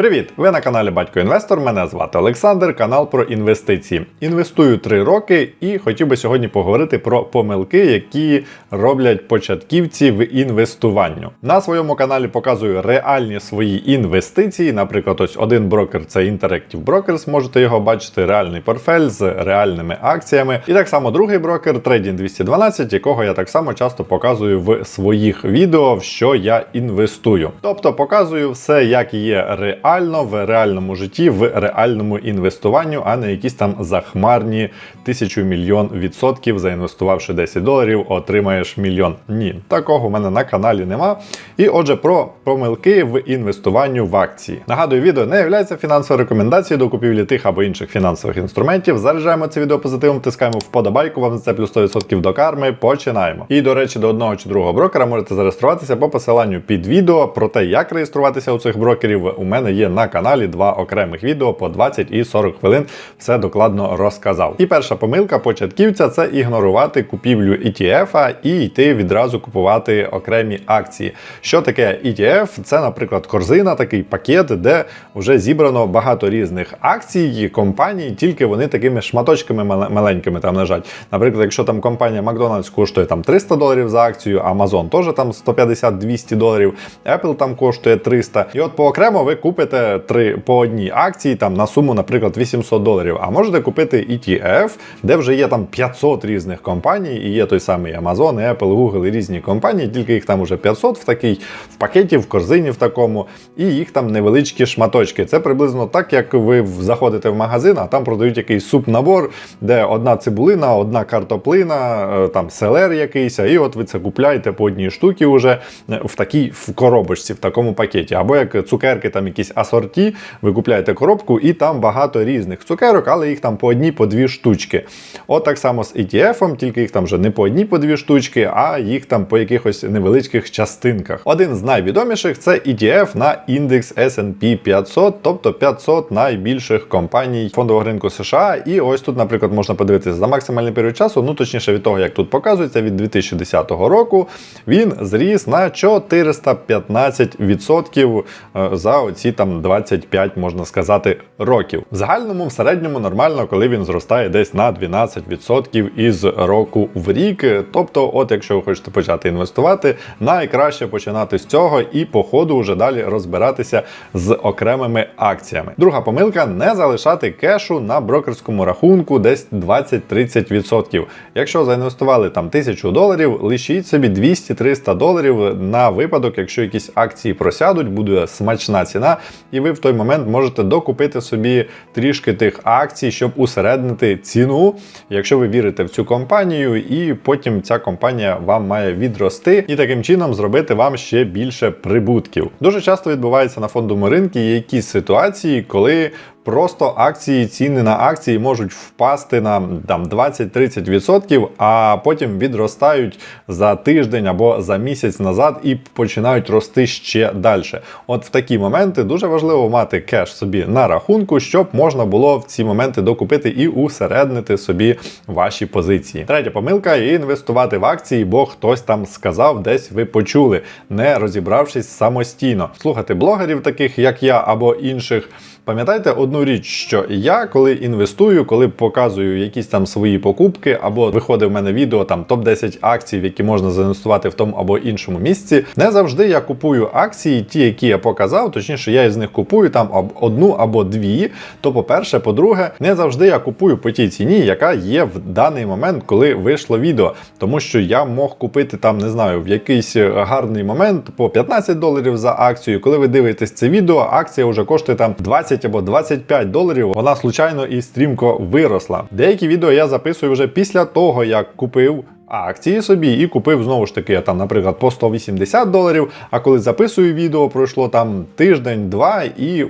Привіт! Ви на каналі Батько Інвестор. Мене звати Олександр, канал про інвестиції. Інвестую 3 роки і хотів би сьогодні поговорити про помилки, які роблять початківці в інвестуванню. На своєму каналі показую реальні свої інвестиції. Наприклад, ось один брокер це Interactive Brokers, можете його бачити, реальний портфель з реальними акціями. І так само другий брокер Trading 212, якого я так само часто показую в своїх відео, в що я інвестую. Тобто показую все, як є реально в реальному житті, в реальному інвестуванню, а не якісь там захмарні тисячу мільйон відсотків, заінвестувавши 10 доларів, отримаєш мільйон. Ні, такого в мене на каналі нема. І отже, про помилки в інвестуванню в акції. Нагадую, відео не є фінансовою рекомендацією до купівлі тих або інших фінансових інструментів. Заряджаємо це відео позитивом, тискаємо вподобайку, вам за це плюс 100% до карми. Починаємо. І до речі, до одного чи другого брокера можете зареєструватися по посиланню під відео. Про те, як реєструватися у цих брокерів, у мене є на каналі два окремих відео по 20 і 40 хвилин. Все докладно розказав. І перша помилка початківця це ігнорувати купівлю ETF і йти відразу купувати окремі акції. Що таке ETF? Це, наприклад, корзина, такий пакет, де вже зібрано багато різних акцій, компаній, тільки вони такими шматочками маленькими там лежать. Наприклад, якщо там компанія Макдональдс коштує там 300 доларів за акцію, Amazon теж там 150-200 доларів, Apple там коштує 300. І от поокремо ви купите три по одній акції там на суму, наприклад, 800 доларів. А можете купити ETF, де вже є там 500 різних компаній, і є той самий Amazon, Apple, Google і різні компанії, тільки їх там уже 500 в такій в пакеті, в корзині в такому, і їх там невеличкі шматочки. Це приблизно так, як ви заходите в магазин, а там продають якийсь суп-набор, де одна цибулина, одна картоплина, е, там селер якийсь, і от ви це купляєте по одній штуці вже е, в такій в коробочці, в такому пакеті. Або як цукерки, там якісь асорті, ви купляєте коробку, і там багато різних цукерок, але їх там по одній, по дві штучки. От так само з ETF, тільки їх там вже не по одній, по дві штучки, а їх там по якихось невеличких частинках. Один з найвідоміших це ETF на індекс S&P 500, тобто 500 найбільших компаній фондового ринку США. І ось тут, наприклад, можна подивитися за максимальний період часу, ну точніше від того, як тут показується, від 2010 року він зріс на 415% е, за оці там 25, можна сказати, років. В загальному, в середньому, нормально, коли він зростає десь на 12% із року в рік. Тобто, от якщо ви хочете почати інвестувати, найкраще починати з цього і по ходу вже далі розбиратися з окремими акціями. Друга помилка не залишати кешу на брокерському рахунку десь 20-30%. Якщо заінвестували там 1000 доларів, лишіть собі 200-300 доларів на випадок, якщо якісь акції просядуть, буде смачна ціна, і ви в той момент можете докупити собі трішки тих акцій, щоб усереднити ціну, якщо ви вірите в цю компанію, і потім ця компанія вам має відрости і таким чином зробити вам ще більше прибутків. Дуже часто відбувається на фондовому ринку якісь ситуації, коли Просто акції, ціни на акції можуть впасти на там 20-30%, а потім відростають за тиждень або за місяць назад і починають рости ще далі. От в такі моменти дуже важливо мати кеш собі на рахунку, щоб можна було в ці моменти докупити і усереднити собі ваші позиції. Третя помилка інвестувати в акції, бо хтось там сказав, десь ви почули, не розібравшись самостійно. Слухати блогерів, таких як я або інших. Пам'ятайте одну річ, що я, коли інвестую, коли показую якісь там свої покупки, або виходить в мене відео там топ-10 акцій, які можна заінвестувати в тому або іншому місці, не завжди я купую акції, ті, які я показав, точніше, я із них купую там одну або дві. То, по-перше, по-друге, не завжди я купую по тій ціні, яка є в даний момент, коли вийшло відео. Тому що я мог купити там, не знаю, в якийсь гарний момент по 15 доларів за акцію. Коли ви дивитесь це відео, акція вже коштує там 20 або 25 доларів. Вона случайно і стрімко виросла. Деякі відео я записую вже після того, як купив. Акції собі і купив знову ж таки там, наприклад, по 180 доларів. А коли записую відео, пройшло там тиждень-два, і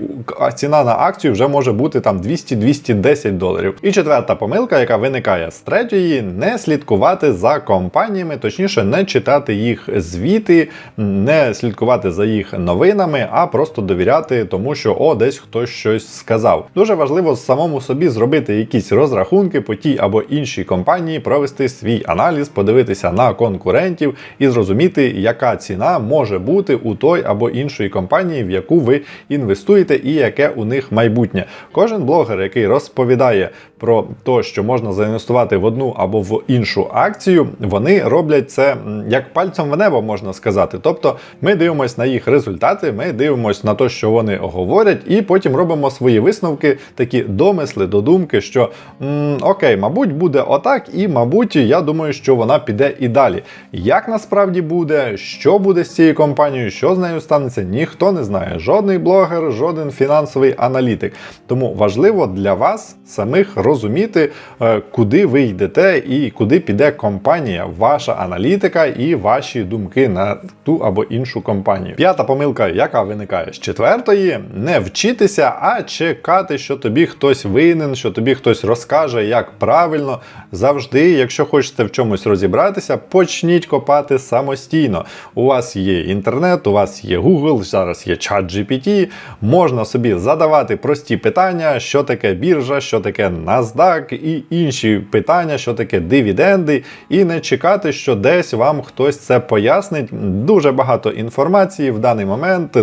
ціна на акцію вже може бути там 200-210 доларів. І четверта помилка, яка виникає з третьої, не слідкувати за компаніями, точніше, не читати їх звіти, не слідкувати за їх новинами, а просто довіряти, тому що о, десь хтось щось сказав. Дуже важливо самому собі зробити якісь розрахунки по тій або іншій компанії, провести свій аналіз, подивитися на конкурентів і зрозуміти, яка ціна може бути у той або іншої компанії, в яку ви інвестуєте, і яке у них майбутнє. Кожен блогер, який розповідає про те, що можна заінвестувати в одну або в іншу акцію, вони роблять це як пальцем в небо, можна сказати. Тобто ми дивимося на їх результати, ми дивимося на те, що вони говорять, і потім робимо свої висновки, такі домисли, додумки, що м, окей, мабуть, буде отак, і мабуть, я думаю, що вона піде і далі. Як насправді буде, що буде з цією компанією, що з нею станеться, ніхто не знає. Жодний блогер, жоден фінансовий аналітик. Тому важливо для вас самих розуміти, е, куди ви йдете і куди піде компанія, ваша аналітика і ваші думки на ту або іншу компанію. П'ята помилка, яка виникає з четвертої, не вчитися, а чекати, що тобі хтось винен, що тобі хтось розкаже, як правильно. Завжди, якщо хочете в чомусь розібратися, почніть копати самостійно. У вас є інтернет, у вас є Google, зараз є чат GPT, можна собі задавати прості питання, що таке біржа, що таке NASDAQ і інші питання, що таке дивіденди, і не чекати, що десь вам хтось це пояснить. Дуже багато інформації в даний момент.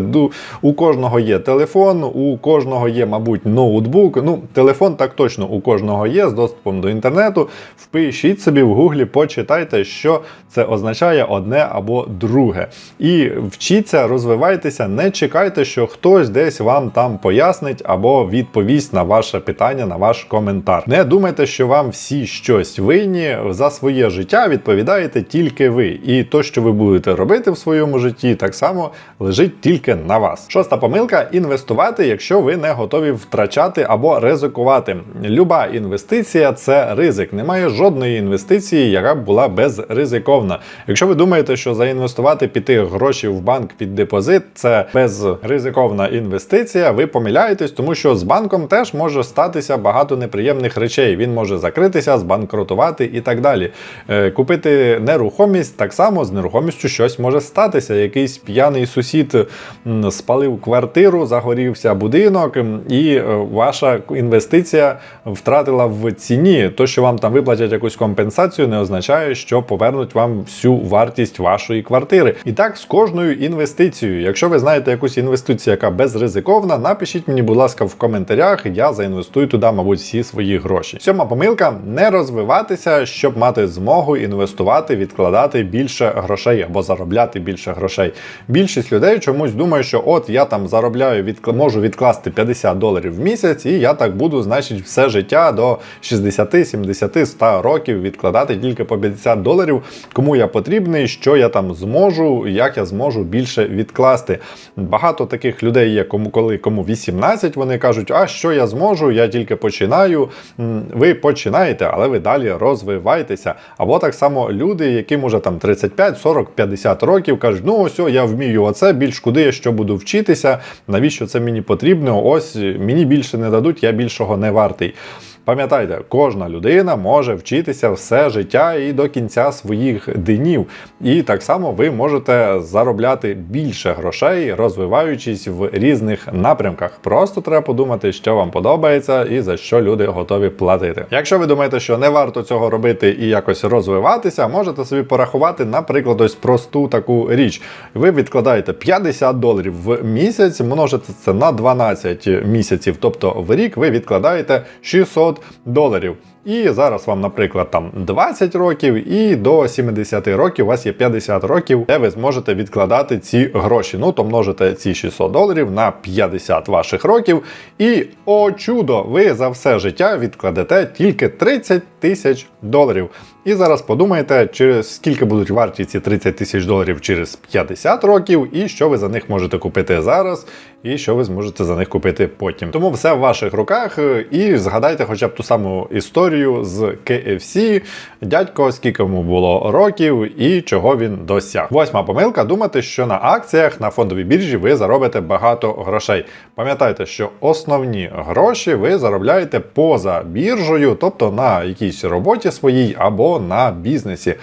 У кожного є телефон, у кожного є, мабуть, ноутбук. Ну, телефон так точно у кожного є з доступом до інтернету. Впишіть собі в гуглі, почитайте, що це означає одне або друге. І вчіться, розвивайтеся, не чекайте, що хтось десь вам там пояснить або відповість на ваше питання, на ваш коментар. Не думайте, що вам всі щось винні за своє життя відповідаєте тільки ви. І то, що ви будете робити в своєму житті, так само лежить тільки на вас. Шоста помилка інвестувати, якщо ви не готові втрачати або ризикувати. Люба інвестиція це ризик. Немає жодної інвестиції, яка б була безризиковна. Якщо ви думаєте, що заінвестувати піти гроші в банк під депозит це безризиковна інвестиція, ви помиляєтесь, тому що з банком теж може статися багато неприємних речей. Він може закритися, збанкрутувати і так далі. Е, Купити нерухомість так само з нерухомістю щось може статися. Якийсь п'яний сусід спалив квартиру, загорівся будинок, і е, ваша інвестиція втратила в ціні. То, що вам там виплатять якусь компенсацію, не означає, що повернуть вам всю вартість вашої квартири. І так з кожною інвестицією. Якщо ви знаєте якусь інвестицію, яка безризиковна, напишіть мені, будь ласка, в коментарях. Я заінвестую туди, мабуть, всі свої гроші. Сьома помилка не розвиватися, щоб мати змогу інвестувати, відкладати більше грошей або заробляти більше грошей. Більшість людей чомусь думає, що от я там заробляю, відкла- можу відкласти 50 доларів в місяць, і я так буду, значить, все життя до 60, 70, 100 років відкладати тільки по 50 доларів. Кому я потрібний, що я там зможу, як я зможу більше відкласти. Багато таких людей є, кому коли кому 18, вони кажуть, а що я зможу, я тільки починаю. Ви починаєте, але ви далі розвивайтеся. Або так само люди, яким уже там 35, 40, 50 років, кажуть, ну ось я вмію оце, більш куди я що буду вчитися, навіщо це мені потрібно? Ось мені більше не дадуть, я більшого не вартий. Пам'ятайте, кожна людина може вчитися все життя і до кінця своїх днів. І так само ви можете заробляти більше грошей, розвиваючись в різних напрямках. Просто треба подумати, що вам подобається і за що люди готові платити. Якщо ви думаєте, що не варто цього робити і якось розвиватися, можете собі порахувати, наприклад, ось просту таку річ. Ви відкладаєте 50 доларів в місяць, множите це на 12 місяців, тобто в рік ви відкладаєте 600 доларів. І зараз вам, наприклад, там 20 років, і до 70 років у вас є 50 років, де ви зможете відкладати ці гроші. Ну, то множите ці 600 доларів на 50 ваших років. І о чудо, ви за все життя відкладете тільки 30 тисяч доларів. І зараз подумайте, через скільки будуть варті ці 30 тисяч доларів через 50 років, і що ви за них можете купити зараз, і що ви зможете за них купити потім. Тому все в ваших руках. І згадайте хоча б ту саму історію з KFC, дядько, скільки йому було років і чого він досяг. Восьма помилка думати, що на акціях на фондовій біржі ви заробите багато грошей. Пам'ятайте, що основні гроші ви заробляєте поза біржею, тобто на якійсь роботі своїй або на бізнесі.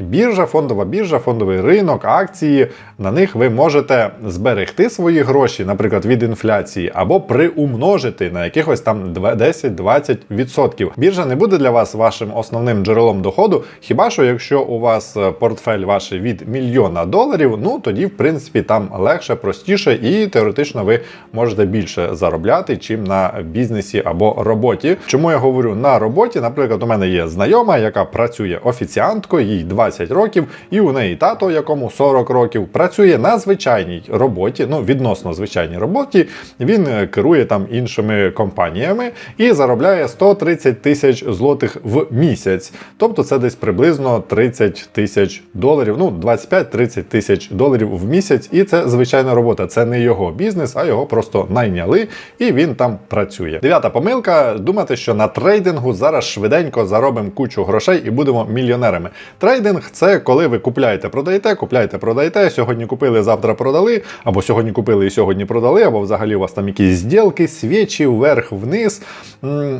Біржа, фондова біржа, фондовий ринок, акції. На них ви можете зберегти свої гроші, наприклад, від інфляції, або приумножити на якихось там 10-20%. Біржа не буде для вас вашим основним джерелом доходу. Хіба що якщо у вас е, портфель ваш від мільйона доларів, ну тоді, в принципі, там легше, простіше, і теоретично ви можете більше заробляти, чим на бізнесі або роботі. Чому я говорю на роботі? Наприклад, у мене є знайома, яка працює офіціанткою, їй 20 років, і у неї тато, якому 40 років, працює на звичайній роботі, ну відносно звичайній роботі. Він е, керує там іншими компаніями і заробляє 130 тисяч злотих в місяць. Тобто це десь приблизно 30 тисяч доларів, ну 25-30 тисяч доларів в місяць. І це звичайна робота. Це не його бізнес, а його просто найняли, і він там працює. Дев'ята помилка: думати, що на трейдингу зараз швиденько заробимо кучу грошей і будемо мільйонерами. Трейдинг це коли ви купляєте, продаєте, купляєте, продаєте. Сьогодні купили, завтра продали, або сьогодні купили і сьогодні продали, або взагалі у вас там якісь зділки, свічі вверх-вниз.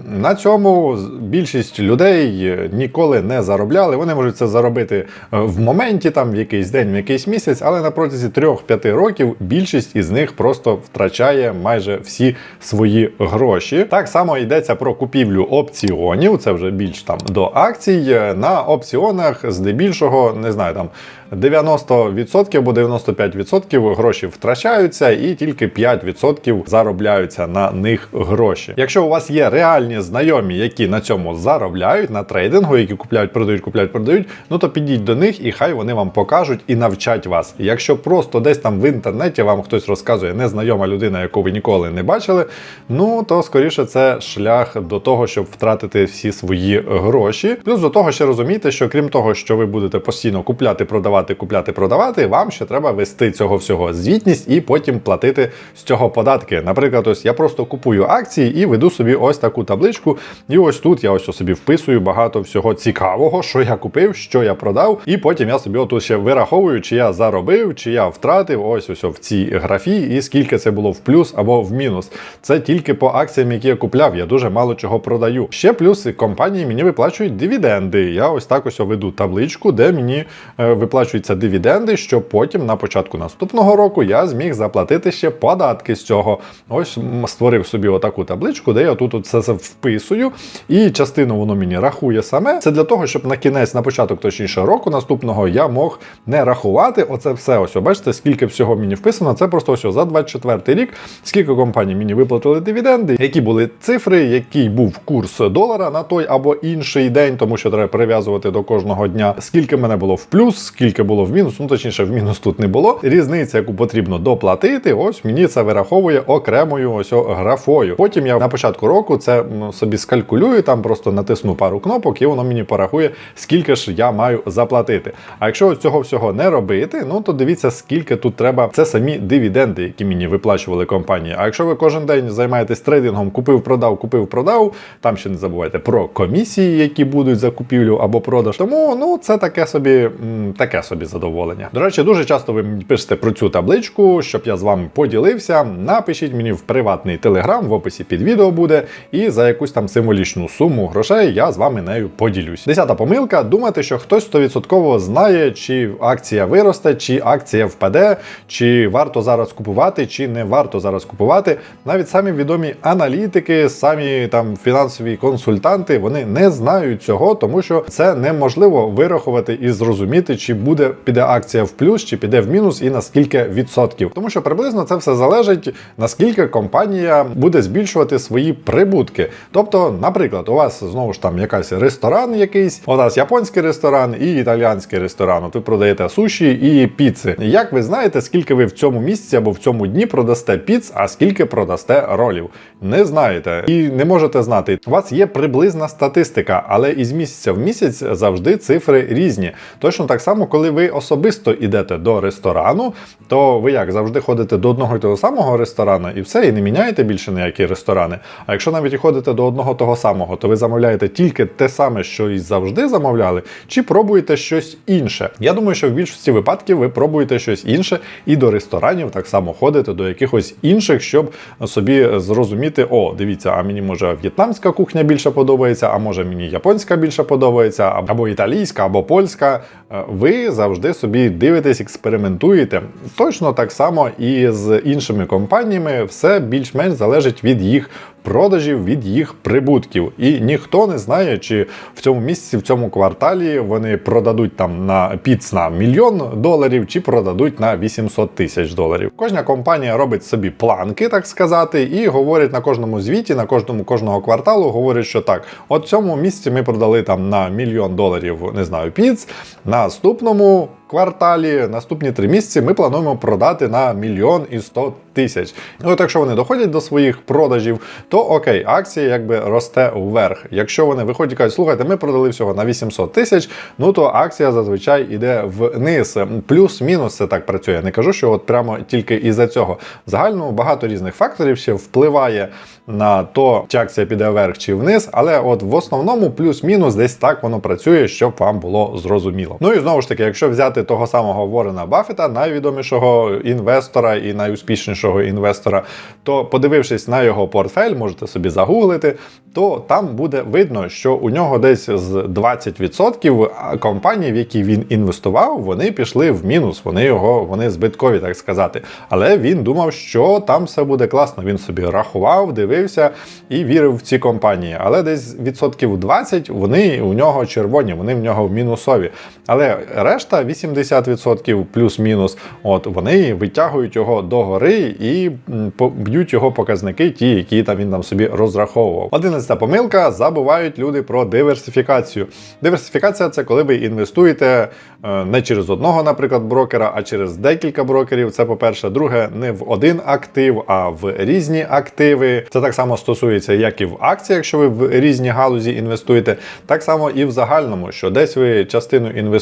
На цьому більшість людей е, ніколи не заробляли. Вони можуть це заробити е, в моменті, там в якийсь день, в якийсь місяць, але на протязі 3-5 років більшість із них просто втрачає майже всі свої гроші. Так само йдеться про купівлю опціонів. Це вже більш там до акцій. Е, На опціонах здебільшого не знаю там. 90% або 95% гроші втрачаються, і тільки 5% заробляються на них гроші. Якщо у вас є реальні знайомі, які на цьому заробляють на трейдингу, які купляють, продають, купляють, продають, ну то підіть до них і хай вони вам покажуть і навчать вас. Якщо просто десь там в інтернеті вам хтось розказує незнайома людина, яку ви ніколи не бачили, ну то скоріше це шлях до того, щоб втратити всі свої гроші. Плюс до того ще розумійте, що крім того, що ви будете постійно купляти, продавати, купляти, продавати, вам ще треба вести цього всього звітність і потім платити з цього податки. Наприклад, ось я просто купую акції і веду собі ось таку табличку. І ось тут я ось собі вписую багато всього цікавого, що я купив, що я продав, і потім я собі отут ще вираховую, чи я заробив, чи я втратив ось ось в цій графі, і скільки це було в плюс або в мінус. Це тільки по акціям, які я купляв. Я дуже мало чого продаю. Ще плюс компанії мені виплачують дивіденди. Я ось так ось веду табличку, де мені е, виплачуються дивіденди, щоб потім на початку наступного року я зміг заплатити ще податки з цього. Ось створив собі отаку табличку, де я тут це вписую, і частину воно мені рахує саме. Це для того, щоб на кінець, на початок точніше року наступного я мог не рахувати оце все. Ось, бачите, скільки всього мені вписано. Це просто ось за 24 рік, скільки компаній мені виплатили дивіденди, які були цифри, який був курс долара на той або інший день, тому що треба прив'язувати до кожного дня. Скільки мене було в плюс, скільки було в мінус. Ну точніше, в мінус тут не було. Різниця, яку потрібно доплатити, ось мені це вираховує окремою ось графою. Потім я на початку року це собі скалькулюю, там просто натисну пару кнопок, і воно мені порахує, скільки ж я маю заплатити. А якщо цього всього не робити, ну то дивіться, скільки тут треба. Це самі дивіденди, які мені виплачували компанії. А якщо ви кожен день займаєтесь трейдингом, купив, продав, купив, продав, там ще не забувайте про комісії, які будуть за купівлю або продаж. Тому ну це таке собі, таке собі задоволення. До речі, дуже часто ви пишете про цю табличку, щоб я з вами поділився. Напишіть мені в приватний телеграм, в описі під відео буде, і за якусь там символічну суму грошей я з вами нею поділюсь. Десята помилка: думати, що хтось 100% знає, чи акція виросте, чи акція впаде, чи варто зараз купувати, чи не варто зараз купувати. Навіть самі відомі аналітики, самі там фінансові консультанти, вони не знають цього, тому що це неможливо вирахувати і зрозуміти, чи буде піде акція в плюс, чи піде в мінус, і на скільки відсотків. Тому що приблизно це все залежить, наскільки компанія буде збільшувати свої прибутки. Тобто, наприклад, у вас знову ж там якась ресторан, якийсь, у нас японський ресторан і італіянський ресторан. От ви продаєте суші і піци. Як ви знаєте, скільки ви в цьому місяці або в цьому дні продасте піц, а скільки продасте ролів? Не знаєте і не можете знати. У вас є приблизна статистика, але із місяця в місяць завжди цифри різні. Точно так само, коли ви особисто йдете до ресторану, то ви як завжди ходите до одного і того самого ресторану і все, і не міняєте більше ніякі ресторани. А якщо навіть ходите до одного того самого, то ви замовляєте тільки те саме, що і завжди замовляли, чи пробуєте щось інше. Я думаю, що в більшості випадків ви пробуєте щось інше і до ресторанів так само ходите до якихось інших, щоб собі зрозуміти: о, дивіться, а мені може в'єтнамська кухня більше подобається, а може мені японська більше подобається, або італійська, або польська. Е, Ви завжди собі дивитесь, експериментуєте. Точно так само і з іншими компаніями все більш-менш залежить від їх продажів, від їх прибутків. І ніхто не знає, чи в цьому місяці, в цьому кварталі вони продадуть там на піц на мільйон доларів, чи продадуть на 800 тисяч доларів. Кожна компанія робить собі планки, так сказати, і говорить на кожному звіті, на кожному кожного кварталу, говорить, що так, от в цьому місяці ми продали там на мільйон доларів, не знаю, піц. Наступному кварталі, наступні три місяці ми плануємо продати на мільйон і сто тисяч. От якщо вони доходять до своїх продажів, то окей, акція якби росте вверх. Якщо вони виходять і кажуть, слухайте, ми продали всього на 800 тисяч, ну то акція зазвичай йде вниз. Плюс-мінус це так працює. Не кажу, що от прямо тільки із-за цього. В загальному багато різних факторів ще впливає на то, чи акція піде вверх чи вниз, але от в основному плюс-мінус десь так воно працює, щоб вам було зрозуміло. Ну і знову ж таки, якщо взяти того самого Ворена Баффета, найвідомішого інвестора і найуспішнішого інвестора, то подивившись на його портфель, можете собі загуглити, то там буде видно, що у нього десь з 20% компаній, в які він інвестував, вони пішли в мінус. Вони його вони збиткові, так сказати. Але він думав, що там все буде класно. Він собі рахував, дивився і вірив в ці компанії. Але десь відсотків 20 вони у нього червоні, вони в нього мінусові. Але решта 80% плюс-мінус, от вони витягують його догори і б'ють його показники, ті, які там він там собі розраховував. Одинадцята помилка: забувають люди про диверсифікацію. Диверсифікація це коли ви інвестуєте е, не через одного, наприклад, брокера, а через декілька брокерів. Це по-перше, друге, не в один актив, а в різні активи. Це так само стосується, як і в акціях, якщо ви в різні галузі інвестуєте, так само і в загальному, що десь ви частину інвестуєте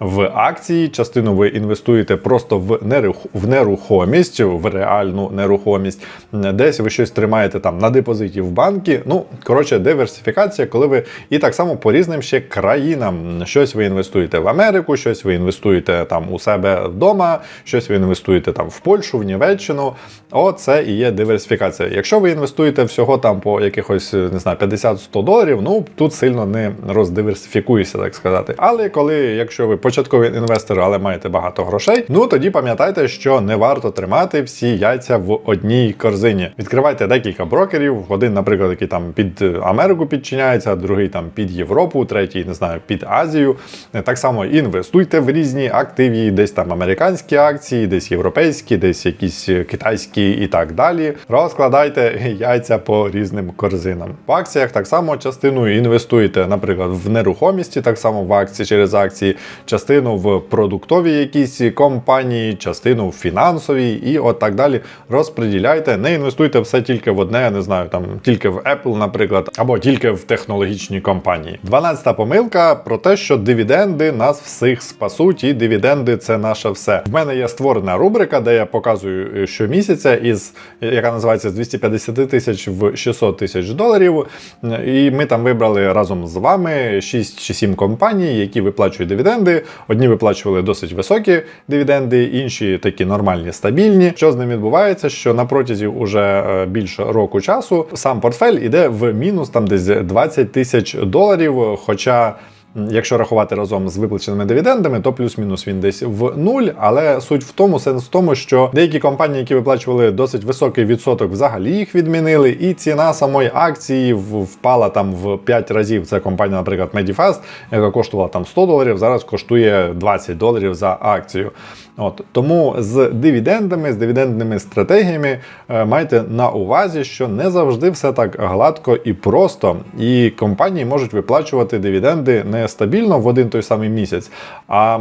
в акції, частину ви інвестуєте просто в нерухомість, в реальну нерухомість. Десь ви щось тримаєте там на депозиті в банки. Ну, коротше, диверсифікація, коли ви і так само по різним ще країнам щось ви інвестуєте в Америку, щось ви інвестуєте там у себе вдома, щось ви інвестуєте там в Польщу, в Німеччину. Оце і є диверсифікація. Якщо ви інвестуєте всього там по якихось не знаю 50-100 доларів, ну тут сильно не роздиверсифікуєшся, так сказати. Але коли, якщо ви початковий інвестор, але маєте багато грошей, ну тоді пам'ятайте, що не варто тримати всі яйця в одній корзині. Відкривайте декілька брокерів, один, наприклад, який там під Америку підчиняється, другий там під Європу, третій, не знаю, під Азію. Так само інвестуйте в різні активі, десь там американські акції, десь європейські, десь якісь китайські і так далі. Розкладайте яйця по різним корзинам. В акціях так само частину інвестуєте, наприклад, в нерухомісті, так само в акції через акції, частину в продуктові якісь компанії, частину в фінансовій і от так далі. Розподіляйте, не інвестуйте все тільки в одне, я не знаю, там тільки в Apple, наприклад, або тільки в технологічні компанії. 12-та помилка про те, що дивіденди нас всіх спасуть, і дивіденди це наше все. В мене є створена рубрика, де я показую щомісяця, із яка називається з 250 тисяч в 600 тисяч доларів. І ми там вибрали разом з вами 6 чи 7 компаній, які виплачують дивіденди. Одні виплачували досить високі дивіденди, інші такі нормальні, стабільні. Що з ним відбувається? Що на протязі уже більше року часу сам портфель іде в мінус там десь 20 тисяч доларів. Хоча. Якщо рахувати разом з виплаченими дивідендами, то плюс-мінус він десь в нуль. Але суть в тому, сенс в тому, що деякі компанії, які виплачували досить високий відсоток, взагалі їх відмінили, і ціна самої акції впала там в 5 разів. Це компанія, наприклад, Medifast, яка коштувала там 100 доларів, зараз коштує 20 доларів за акцію. От тому з дивідендами, з дивідендними стратегіями е, майте на увазі, що не завжди все так гладко і просто, і компанії можуть виплачувати дивіденди не стабільно в один той самий місяць. А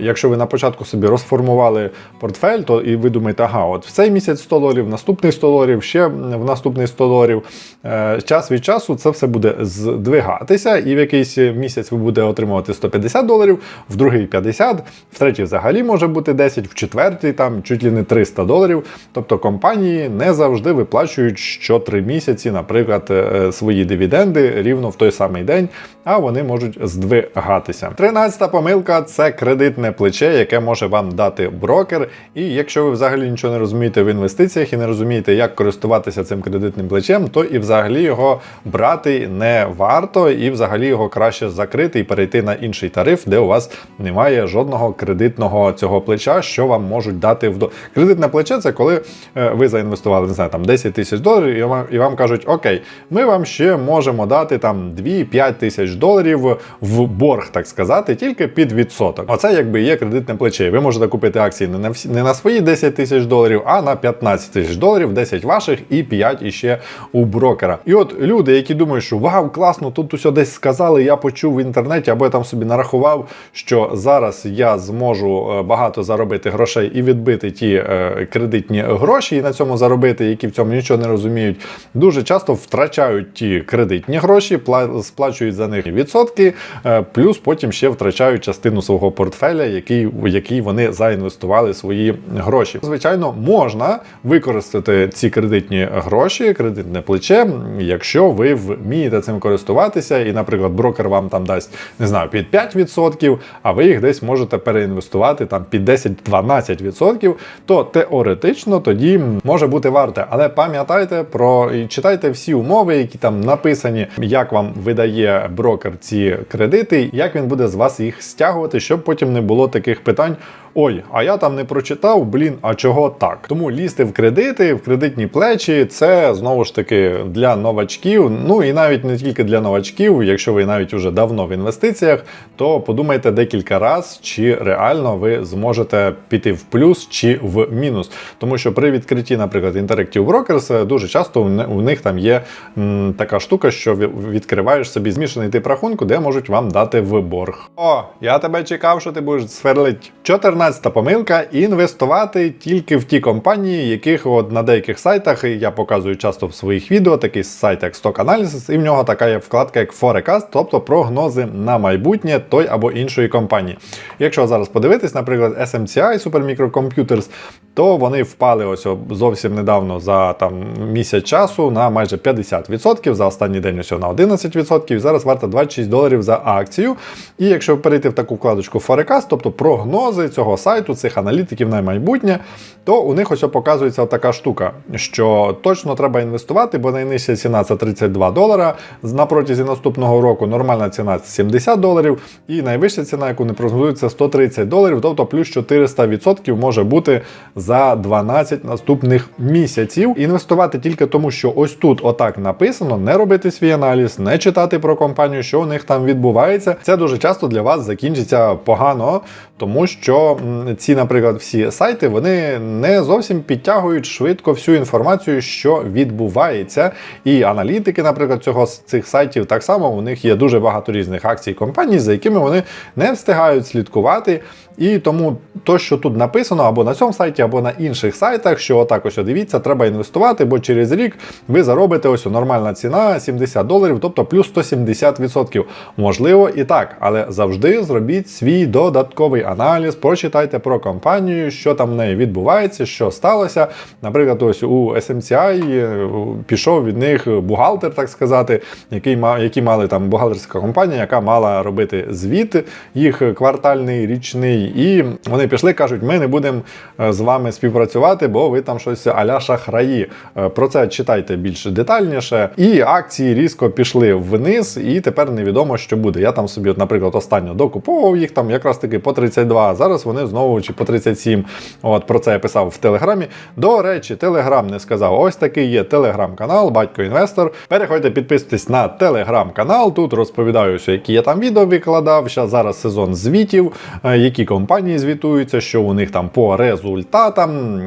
якщо ви на початку собі розформували портфель, то і ви думаєте, ага, от в цей місяць 100 доларів, наступний 100 доларів, ще в наступний 100 доларів. Е, Час від часу це все буде здвигатися, і в якийсь місяць ви будете отримувати 150 доларів, в другий 50, в третій взагалі може бути 10, в четвертий там чуть ли не 300 доларів. Тобто компанії не завжди виплачують що 3 місяці, наприклад, е, свої дивіденди рівно в той самий день, а вони можуть здвигатися. Тринадцята помилка це кредитне плече, яке може вам дати брокер. І якщо ви взагалі нічого не розумієте в інвестиціях і не розумієте, як користуватися цим кредитним плечем, то і взагалі його брати не варто, і взагалі його краще закрити і перейти на інший тариф, де у вас немає жодного кредитного цього плеча, що вам можуть дати в до кредитне плече. Це коли е, ви заінвестували не знаю, там 10 тисяч доларів, і вам, і вам кажуть, окей, ми вам ще можемо дати там 2-5 тисяч доларів в борг, так сказати, тільки під відсоток. Оце якби є кредитне плече. Ви можете купити акції не на всі не на свої 10 тисяч доларів, а на 15 тисяч доларів, 10 ваших і 5 іще у брокера. І от люди, які думають, що вау, класно, тут усе десь сказали, я почув в інтернеті, або я там собі нарахував, що зараз я зможу е, багато заробити грошей і відбити ті е, кредитні гроші, і на цьому заробити, які в цьому нічого не розуміють, дуже часто втрачають ті кредитні гроші, пла- сплачують за них відсотки, е, плюс потім ще втрачають частину свого портфеля, який, в який вони заінвестували свої гроші. Звичайно, можна використати ці кредитні гроші, кредитне плече, якщо ви вмієте цим користуватися, і, наприклад, брокер вам там дасть не знаю, під 5%, а ви їх десь можете переінвестувати там під 10-12%, то теоретично тоді може бути варте. Але пам'ятайте про і читайте всі умови, які там написані, як вам видає брокер ці кредити, як він буде з вас їх стягувати, щоб потім не було таких питань. Ой, а я там не прочитав, блін, а чого так? Тому лізти в кредити, в кредитні плечі це знову ж таки для новачків. Ну і навіть не тільки для новачків, якщо ви навіть уже давно в інвестиціях, то подумайте декілька разів, чи реально ви зможете піти в плюс чи в мінус. Тому що при відкритті, наприклад, Interactive Brokers дуже часто у них там є м, така штука, що ві- відкриваєш собі змішаний тип рахунку, де можуть вам дати в борг. О, я тебе чекав, що ти будеш сверлить. 14-та помилка інвестувати тільки в ті компанії, яких от на деяких сайтах я показую часто в своїх відео, такий сайт як Stock Analysis, і в нього така є вкладка як Forecast, тобто прогнози на майбутнє той або іншої компанії. Якщо зараз подивитись, наприклад, SMCI Supermicrocomputers, то вони впали ось зовсім недавно за там місяць часу на майже 50%, за останній день ось на 11%, і зараз варта 26 доларів за акцію. І якщо перейти в таку вкладочку Forecast, тобто прогнози цього сайту, цих аналітиків на майбутнє, то у них ось показується така штука, що точно треба інвестувати, бо найнижча ціна це 32 долара. На протязі наступного року нормальна ціна це 70 доларів, і найвища ціна, яку не прогнозують, це 130 доларів, тобто плюс 400% може бути за 12 наступних місяців. Інвестувати тільки тому, що ось тут отак написано, не робити свій аналіз, не читати про компанію, що у них там відбувається. Це дуже часто для вас закінчиться погано, тому що ці, наприклад, всі сайти вони не зовсім підтягують швидко всю інформацію, що відбувається. І аналітики, наприклад, цього цих сайтів так само у них є дуже багато різних акцій компаній, за якими вони не встигають слідкувати. І тому то, що тут написано або на цьому сайті, або на інших сайтах, що отак ось дивіться, треба інвестувати, бо через рік ви заробите ось нормальна ціна 70 доларів, тобто плюс 170%. Можливо і так, але завжди зробіть свій додатковий аналіз, прочитайте про компанію, що там в неї відбувається, що сталося. Наприклад, ось у SMCI е, пішов від них бухгалтер, так сказати, який ма- які мали там бухгалтерська компанія, яка мала робити звіт їх квартальний, річний. І вони пішли, кажуть, ми не будемо е, з вами співпрацювати, бо ви там щось аля шахраї. Е, Про це читайте більш детальніше. І акції різко пішли вниз, і тепер невідомо, що буде. Я там собі, от, наприклад, останньо докуповував їх там якраз таки по 32, а зараз вони знову чи по 37. От про це я писав в телеграмі. До речі, телеграм не сказав. Ось такий є телеграм-канал, батько інвестор. Переходьте, підписуйтесь на телеграм-канал. Тут розповідаю, що які я там відео викладав. Зараз сезон звітів, е, які компанії звітуються, що у них там по результатам.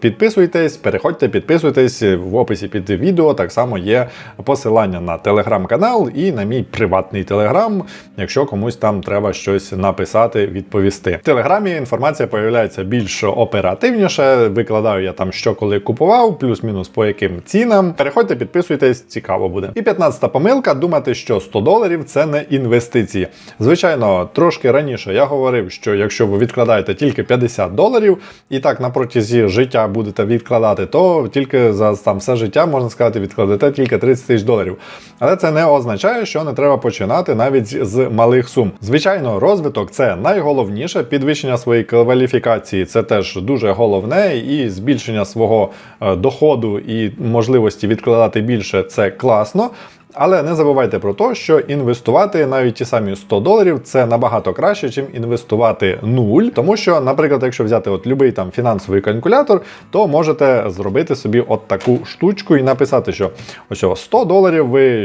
Підписуйтесь, переходьте, підписуйтесь в описі під відео. Так само є посилання на телеграм-канал і на мій приватний телеграм, якщо комусь там треба щось написати, відповісти. В телеграмі інформація появляється більш оперативніше. Викладаю я там, що коли купував, плюс-мінус по яким цінам. Переходьте, підписуйтесь, цікаво буде. І 15-та помилка думати, що 100 доларів це не інвестиції. Звичайно, трошки раніше я говорив, що якщо ви відкладаєте тільки 50 доларів і так на протязі життя будете відкладати, то тільки за там все життя можна сказати, відкладете тільки 30 тисяч доларів. Але це не означає, що не треба починати навіть з малих сум. Звичайно, розвиток це найголовніше. Підвищення своєї кваліфікації це теж дуже головне, і збільшення свого е, доходу і можливості відкладати більше це класно. Але не забувайте про те, що інвестувати навіть ті самі 100 доларів це набагато краще, ніж інвестувати нуль. Тому що, наприклад, якщо взяти от будь-який там фінансовий калькулятор, то можете зробити собі от таку штучку і написати, що ось 100 доларів ви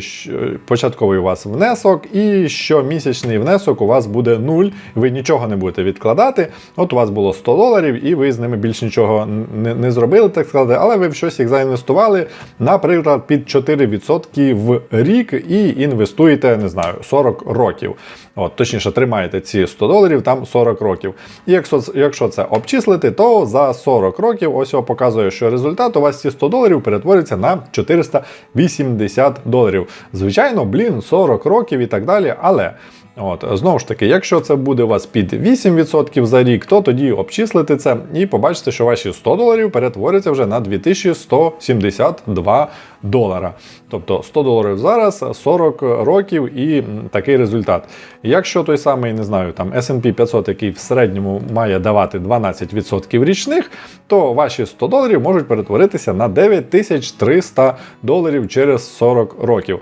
початковий у вас внесок, і щомісячний внесок у вас буде нуль. Ви нічого не будете відкладати. От у вас було 100 доларів, і ви з ними більш нічого не, не зробили, так сказати, але ви в щось їх заінвестували, наприклад, під 4% в рік і інвестуєте, не знаю, 40 років. От, Точніше, тримаєте ці 100 доларів там 40 років. І якщо якщо це обчислити, то за 40 років ось показує, що результат у вас ці 100 доларів перетвориться на 480 доларів. Звичайно, блін, 40 років і так далі, але. От, Знову ж таки, якщо це буде у вас під 8% за рік, то тоді обчислите це і побачите, що ваші 100 доларів перетворяться вже на 2172 долара. Тобто 100 доларів зараз, 40 років і такий результат. Якщо той самий, не знаю, там S&P 500, який в середньому має давати 12% річних, то ваші 100 доларів можуть перетворитися на 9300 доларів через 40 років.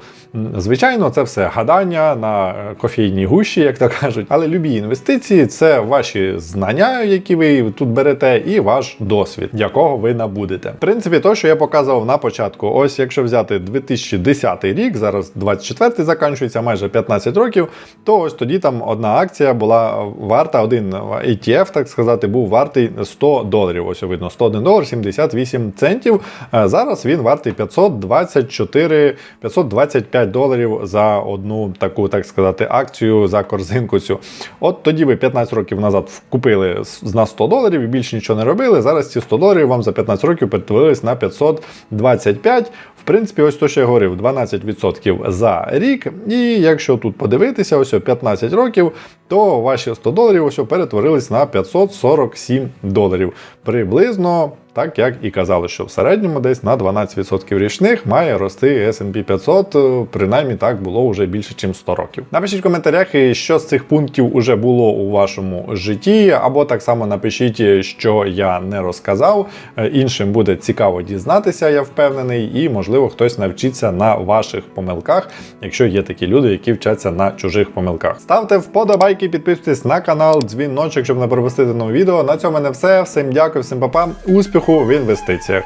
Звичайно, це все гадання на кофейній гущі, як то кажуть. Але любі інвестиції це ваші знання, які ви тут берете, і ваш досвід, якого ви набудете. В принципі, то, що я показував на початку, ось якщо взяти 2010 рік, зараз 24-й закінчується майже 15 років, то ось тоді там одна акція була варта, один ETF, так сказати, був вартий 100 доларів. Ось видно, 101 долар 78 центів. Зараз він вартий 524, 525 доларів за одну таку, так сказати, акцію за корзинку цю. От тоді ви 15 років назад купили на 100 доларів і більше нічого не робили. Зараз ці 100 доларів вам за 15 років перетворились на 525. В принципі, ось то, що я говорив, 12% за рік. І якщо тут подивитися, ось 15 років, то ваші 100 доларів ось перетворились на 547 доларів. Приблизно. Так як і казали, що в середньому десь на 12% річних має рости S&P 500, принаймні так було вже більше, ніж 100 років. Напишіть в коментарях, що з цих пунктів уже було у вашому житті, або так само напишіть, що я не розказав. Іншим буде цікаво дізнатися, я впевнений, і можливо хтось навчиться на ваших помилках, якщо є такі люди, які вчаться на чужих помилках. Ставте вподобайки, підписуйтесь на канал, дзвіночок, щоб не пропустити нове відео. На цьому мене все. Всім дякую, всім папа, успіху в інвестиціях.